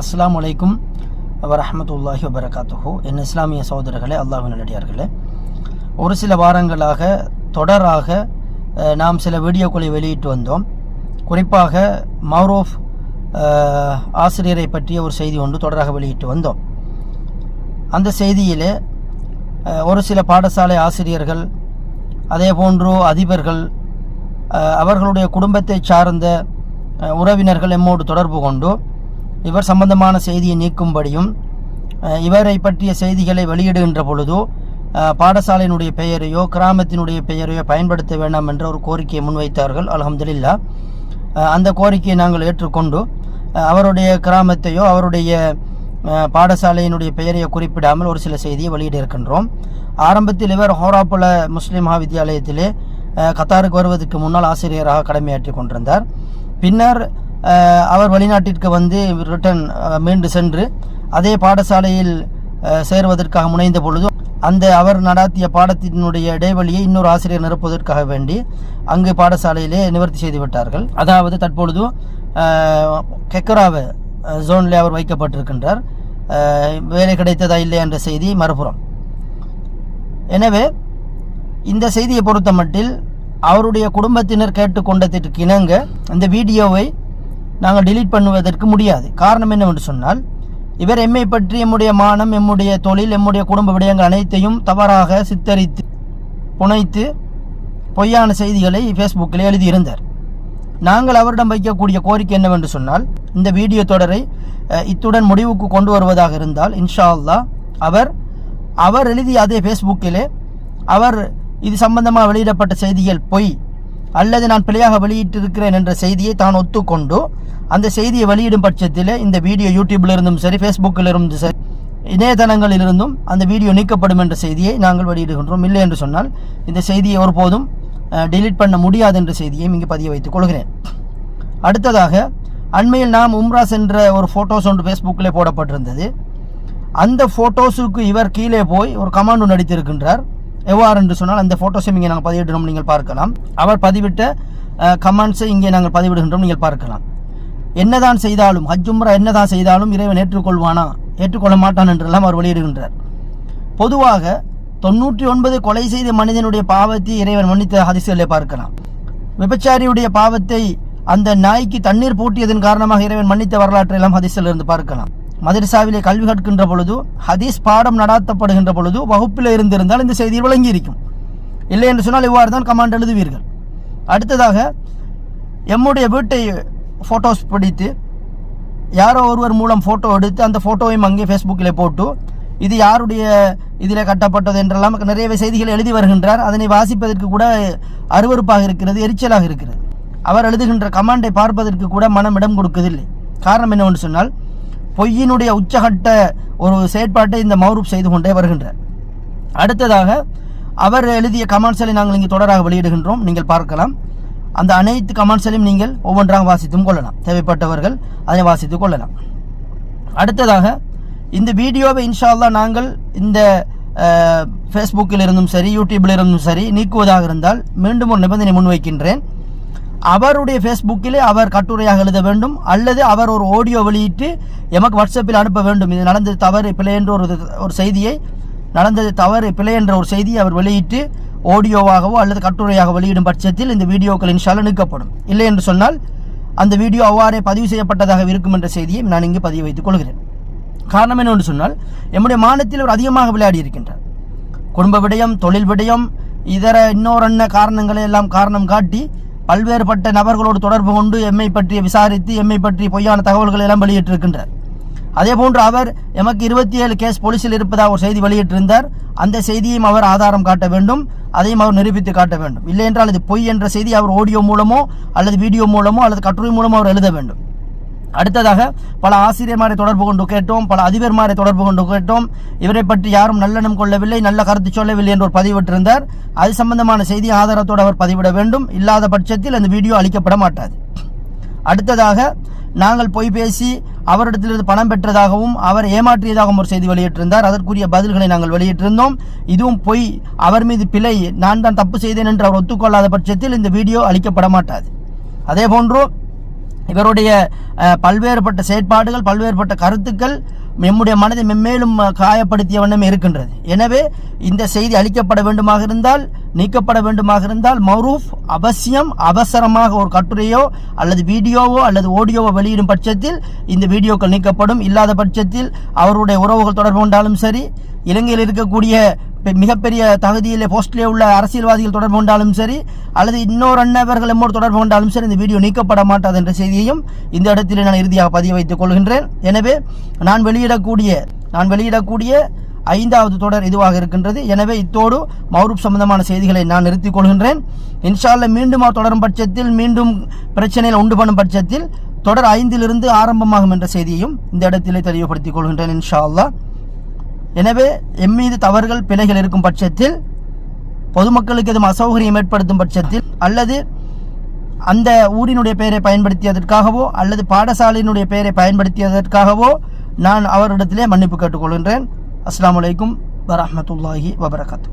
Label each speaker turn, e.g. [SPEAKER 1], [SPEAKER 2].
[SPEAKER 1] அஸ்லாம் வலைக்கும் வரஹமத்துல்லாஹி வபரகாத்துஹு. என் இஸ்லாமிய சகோதரர்களே அல்லாஹ் நல்லடியார்களே ஒரு சில வாரங்களாக தொடராக நாம் சில வீடியோக்களை வெளியிட்டு வந்தோம். குறிப்பாக மௌரோஃப் ஆசிரியரை பற்றிய ஒரு செய்தி ஒன்று தொடராக வெளியிட்டு வந்தோம். அந்த செய்தியிலே ஒரு சில பாடசாலை ஆசிரியர்கள் அதே போன்று அதிபர்கள் அவர்களுடைய குடும்பத்தை சார்ந்த உறவினர்கள் எம்மோடு தொடர்பு கொண்டு இவர் சம்பந்தமான செய்தியை நீக்கும்படியும் இவரை பற்றிய செய்திகளை வெளியிடுகின்ற பொழுதோ பாடசாலையினுடைய பெயரையோ கிராமத்தினுடைய பெயரையோ பயன்படுத்த வேண்டாம் என்ற ஒரு கோரிக்கையை முன்வைத்தார்கள். அல்ஹம்துலில்லா. அந்த கோரிக்கையை நாங்கள் ஏற்றுக்கொண்டு அவருடைய கிராமத்தையோ அவருடைய பாடசாலையினுடைய பெயரையோ குறிப்பிடாமல் ஒரு சில செய்தியை வெளியிட இருக்கின்றோம் ஆரம்பத்தில் இவர் ஹோராப்புல முஸ்லீம் மகாவித்தியாலயத்திலே கத்தாருக்கு வருவதற்கு முன்னால் ஆசிரியராக கடமையாற்றி கொண்டிருந்தார். பின்னர் அவர் வெளிநாட்டிற்கு வந்து ரிட்டன் மீண்டு சென்று அதே பாடசாலையில் சேருவதற்காக முனைந்த பொழுது அந்த அவர் நடாத்திய பாடத்தினுடைய இடைவெளியை இன்னொரு ஆசிரியர் நிரப்புவதற்காக வேண்டி அங்கு பாடசாலையிலே நிவர்த்தி செய்து விட்டார்கள். அதாவது தற்பொழுது கெக்கராவை கெக்கராவ ஜோனில் அவர் வைக்கப்பட்டிருக்கின்றார். வேலை கிடைத்ததா இல்லையா என்ற செய்தி மறுபுறம். எனவே இந்த செய்தியை பொறுத்த மட்டில் அவருடைய குடும்பத்தினர் கேட்டுக்கொண்டதற்கு இணங்க இந்த வீடியோவை நாங்கள் டிலீட் பண்ணுவதற்கு முடியாது. காரணம் என்னவென்று சொன்னால் இவர் எம்மை பற்றி எம்முடைய மானம் எம்முடைய தொழில் எம்முடைய குடும்ப விடயங்கள் அனைத்தையும் தவறாக சித்தரித்து புனைத்து பொய்யான செய்திகளை ஃபேஸ்புக்கில் எழுதியிருந்தார். நாங்கள் அவரிடம் வைக்கக்கூடிய கோரிக்கை என்னவென்று சொன்னால் இந்த வீடியோ தொடரை இத்துடன் முடிவுக்கு கொண்டு வருவதாக இருந்தால் இன்ஷா அல்லா அவர் அவர் எழுதிய அதே ஃபேஸ்புக்கிலே அவர் இது சம்பந்தமாக வெளியிடப்பட்ட செய்திகள் பொய் அல்லது நான் பிழையாக வெளியிட்டிருக்கிறேன் என்ற செய்தியை தான் ஒத்துக்கொண்டு அந்த செய்தியை வெளியிடும் பட்சத்தில் இந்த வீடியோ யூடியூப்ல இருந்தும் சரி ஃபேஸ்புக்கில் இருந்தும் சரி இணையதளங்களில் இருந்தும் அந்த வீடியோ நீக்கப்படும் என்ற செய்தியை நாங்கள் வெளியிடுகின்றோம். இல்லை என்று சொன்னால் இந்த செய்தியை ஒருபோதும் டிலீட் பண்ண முடியாது என்ற செய்தியையும் இங்கே பதிய வைத்துக் கொள்கிறேன். அடுத்ததாக அண்மையில் நாம் உம்ரா சென்ற ஒரு ஃபோட்டோஸ் ஒன்று ஃபேஸ்புக்கில் போடப்பட்டிருந்தது. அந்த ஃபோட்டோஸுக்கு இவர் கீழே போய் ஒரு கமாண்ட் நடித்திருக்கின்றார் எவ்வாறு என்று சொன்னால் அந்த ஃபோட்டோஸையும் இங்கே நாங்கள் பதிவிடுறோம் நீங்கள் பார்க்கலாம். அவர் பதிவிட்ட கமெண்ட்ஸை இங்கே நாங்கள் பதிவிடுகின்றோம் நீங்கள் பார்க்கலாம். என்னதான் செய்தாலும் ஹஜ்ஜும்ரா என்னதான் செய்தாலும் இறைவன் ஏற்றுக்கொள்வானா? ஏற்றுக்கொள்ள மாட்டான் என்றெல்லாம் அவர் வெளியிடுகின்றார். பொதுவாக தொண்ணூற்றி ஒன்பது கொலை செய்த மனிதனுடைய பாவத்தை இறைவன் மன்னித்த ஹதிசுகளை பார்க்கலாம். விபச்சாரியுடைய பாவத்தை அந்த நாய்க்கு தண்ணீர் பூட்டியதன் காரணமாக இறைவன் மன்னித்த வரலாற்றை எல்லாம் ஹதிசிலிருந்து பார்க்கலாம். மதரசாவிலே கல்வி கற்கின்ற பொழுது ஹதீஸ் பாடம் நடாத்தப்படுகின்ற பொழுது வகுப்பில் இருந்திருந்தால் இந்த செய்தியில் விளங்கி இருக்கும் இல்லை என்று சொன்னால் இவ்வாறு தான் கமாண்ட் எழுதுவீர்கள். அடுத்ததாக எம்முடைய வீட்டை ஃபோட்டோஸ் பிடித்து யாரோ ஒருவர் மூலம் ஃபோட்டோ எடுத்து அந்த ஃபோட்டோவையும் அங்கே ஃபேஸ்புக்கில் போட்டு இது யாருடைய இதில் கட்டப்பட்டது என்றெல்லாம் நிறைய செய்திகள் எழுதி வருகின்றார். அதனை வாசிப்பதற்கு கூட அருவருப்பாக இருக்கிறது எரிச்சலாக இருக்கிறது. அவர் எழுதுகின்ற கமாண்டை பார்ப்பதற்கு கூட மனம் இடம் கொடுக்கதில்லை காரணம் என்னவென்று சொன்னால் பொய்யினுடைய உச்சகட்ட ஒரு செயற்பாட்டை இந்த மௌரூப் செய்து கொண்டே வருகின்றார் அடுத்ததாக அவர் எழுதிய கமெண்ட்ஸை நாங்கள் இங்கே தொடராக வெளியிடுகின்றோம். நீங்கள் பார்க்கலாம். அந்த அனைத்து கமெண்ட்ஸையும் நீங்கள் ஒவ்வொன்றாக வாசித்தும் கொள்ளலாம். தேவைப்பட்டவர்கள் அதை வாசித்துக் கொள்ளலாம். அடுத்ததாக இந்த வீடியோவை இன்ஷா அல்லாஹ் நாங்கள் இந்த ஃபேஸ்புக்கில் இருந்தும் சரி யூடியூப்பில் இருந்தும் சரி நீக்குவதாக இருந்தால் மீண்டும் ஒரு நிபந்தனை முன்வைக்கின்றேன். அவருடைய ஃபேஸ்புக்கிலே அவர் கட்டுரையாக எழுத வேண்டும். அல்லது அவர் ஒரு ஆடியோ வெளியிட்டு எமக்கு வாட்ஸ்அப்பில் அனுப்ப வேண்டும். இது நடந்தது தவறு பிழை என்ற ஒரு ஒரு செய்தியை நடந்தது தவறு பிழை என்ற ஒரு செய்தியை அவர் வெளியிட்டு ஆடியோவாகவோ அல்லது கட்டுரையாக வெளியிடும் பட்சத்தில் இந்த வீடியோக்கள் இன்ஷால் நீக்கப்படும். இல்லை என்று சொன்னால் அந்த வீடியோ அவ்வாறே பதிவு செய்யப்பட்டதாக இருக்கும் என்ற செய்தியை நான் இங்கு பதிவு வைத்துக் கொள்கிறேன். காரணம் என்னவென்று சொன்னால் எம்முடைய மாநிலத்தில் அவர் அதிகமாக விளையாடி இருக்கின்றார். குடும்ப விடயம் தொழில் விடயம் இதர இன்னொரு காரணங்களை எல்லாம் காரணம் காட்டி பல்வேறுபட்ட நபர்களோடு தொடர்பு கொண்டு எம்மை பற்றி விசாரித்து எம்மை பற்றி பொய்யான தகவல்களை எல்லாம் வெளியிட்டிருக்கின்றார். அதே போன்று அவர் எமக்கு இருபத்தி ஏழு கேஸ் போலீஸில் இருப்பதாக ஒரு செய்தி வெளியிட்டிருந்தார். அந்த செய்தியையும் அவர் ஆதாரம் காட்ட வேண்டும். அதையும் அவர் நிரூபித்து காட்ட வேண்டும். இல்லை என்றால் இது பொய் என்ற செய்தி அவர் ஆடியோ மூலமோ அல்லது வீடியோ மூலமோ அல்லது கட்டுரை மூலமோ அவர் எழுத வேண்டும். அடுத்ததாக பல ஆசிரியர்மாரை தொடர்பு கொண்டு கேட்டோம் பல அதிபர்மாரை தொடர்பு கொண்டு கேட்டோம். இவரை பற்றி யாரும் நல்லெண்ணம் கொள்ளவில்லை நல்ல கருத்து சொல்லவில்லை என்று ஒரு பதிவிட்டிருந்தார். அது சம்பந்தமான செய்தி ஆதாரத்தோடு அவர் பதிவிட வேண்டும். இல்லாத பட்சத்தில் அந்த வீடியோ அளிக்கப்பட மாட்டாது. அடுத்ததாக நாங்கள் பொய் பேசி அவரிடத்திலிருந்து பணம் பெற்றதாகவும் அவர் ஏமாற்றியதாகவும் ஒரு செய்தி வெளியிட்டிருந்தார். அதற்குரிய பதில்களை நாங்கள் வெளியிட்டிருந்தோம். இதுவும் பொய். அவர் மீது பிழை. நான் தான் தப்பு செய்தேன் என்று அவர் ஒத்துக்கொள்ளாத பட்சத்தில் இந்த வீடியோ அளிக்கப்பட மாட்டாது. அதே போன்று இவருடைய பல்வேறுபட்ட செயற்பாடுகள் பல்வேறுபட்ட கருத்துக்கள் நம்முடைய மனதை மென்மேலும் காயப்படுத்திய வண்ணம் இருக்கின்றது. எனவே இந்த செய்தி அளிக்கப்பட வேண்டுமாக இருந்தால் நீக்கப்பட வேண்டுமாக இருந்தால் மௌரூஃப் அவசியம் அவசரமாக ஒரு கட்டுரையோ அல்லது வீடியோவோ அல்லது ஆடியோவோ வெளியிடும் பட்சத்தில் இந்த வீடியோக்கள் நீக்கப்படும். இல்லாத பட்சத்தில் அவருடைய உறவுகள் தொடர்பு கொண்டாலும் சரி இலங்கையில் இருக்கக்கூடிய மிகப்பெரிய தகுதியில் போஸ்டிலே உள்ள அரசியல்வாதிகள் தொடர்பு கொண்டாலும் சரி அல்லது இன்னொரு அண்ணவர்கள் எம்மோடு தொடர்பு கொண்டாலும் சரி இந்த வீடியோ நீக்கப்பட மாட்டாது என்ற செய்தியையும் இந்த இடத்திலே நான் இறுதியாக பதிய வைத்துக் கொள்கின்றேன். எனவே நான் வெளியிடக்கூடிய நான் வெளியிடக்கூடிய ஐந்தாவது தொடர் இதுவாக இருக்கின்றது. எனவே இத்தோடு மௌரூப் சம்பந்தமான செய்திகளை நான் நிறுத்திக் கொள்கின்றேன். இன்ஷால்ல மீண்டும் தொடரும் பட்சத்தில் மீண்டும் பிரச்சனையில் உண்டு பண்ணும் பட்சத்தில் தொடர் ஐந்திலிருந்து ஆரம்பமாகும் என்ற செய்தியையும் இந்த இடத்திலே தெளிவுபடுத்திக் கொள்கின்றேன் இன்ஷா அல்லா எனவே எம் மீது தவறுகள் பிழைகள் இருக்கும் பட்சத்தில் பொதுமக்களுக்கு எதுவும் அசௌகரியம் ஏற்படுத்தும் பட்சத்தில் அல்லது அந்த ஊரினுடைய பெயரை பயன்படுத்தியதற்காகவோ அல்லது பாடசாலையினுடைய பெயரை பயன்படுத்தியதற்காகவோ நான் அவரிடத்திலே மன்னிப்பு கேட்டுக்கொள்கின்றேன். அஸ்லாம் அலைக்கும் வரமத்துல்லாஹி வபரகாத்து